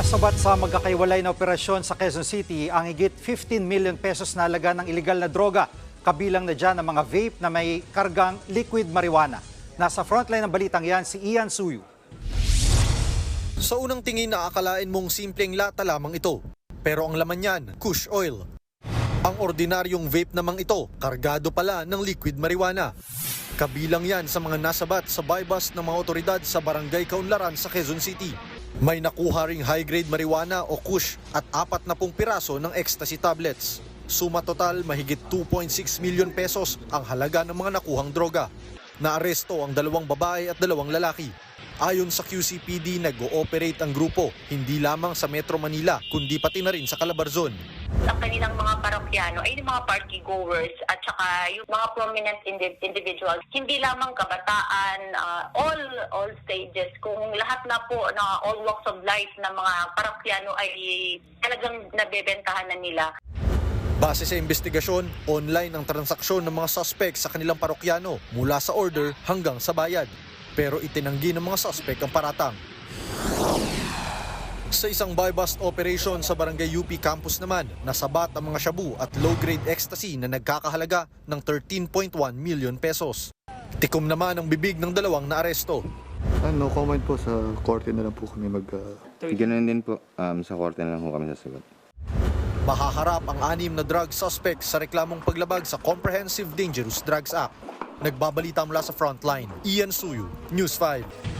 Nasabat sa magkakaiwalay na operasyon sa Quezon City ang higit 15 million pesos na halaga ng iligal na droga. Kabilang na dyan ang mga vape na may kargang liquid marijuana. Nasa frontline ng balitang yan si Ian Suyu. Sa unang tingin naakalain mong simpleng lata lamang ito. Pero ang laman niyan, kush oil. Ang ordinaryong vape namang ito, kargado pala ng liquid marijuana. Kabilang yan sa mga nasabat sa bypass ng mga otoridad sa Barangay Kaunlaran sa Quezon City. May nakuha ring high-grade marijuana o kush at apat na pung piraso ng ecstasy tablets. Suma total mahigit 2.6 million pesos ang halaga ng mga nakuhang droga. Naaresto ang dalawang babae at dalawang lalaki. Ayon sa QCPD, nag-ooperate ang grupo hindi lamang sa Metro Manila kundi pati na rin sa Calabarzon. ang kanilang mga parokyano ay yung mga party goers at saka yung mga prominent indi- individuals. Hindi lamang kabataan, ah, all all stages. Kung lahat na po na all walks of life na mga parokyano ay talagang nabebentahan na nila. Base sa investigasyon, online ang transaksyon ng mga suspect sa kanilang parokyano mula sa order hanggang sa bayad. Pero itinanggi ng mga suspect ang paratang. Sa isang buy-bust operation sa Barangay UP campus naman, nasabat ang mga shabu at low-grade ecstasy na nagkakahalaga ng 13.1 million pesos. Tikom naman ang bibig ng dalawang naaresto. Ah, no comment po sa korte na lang po kami mag... ah, Ganun din po, um, sa korte na lang po kami sasagot. Mahaharap ang anim na drug suspects sa reklamong paglabag sa Comprehensive Dangerous Drugs Act. Nagbabalita mula sa frontline, Ian Suyu, News 5.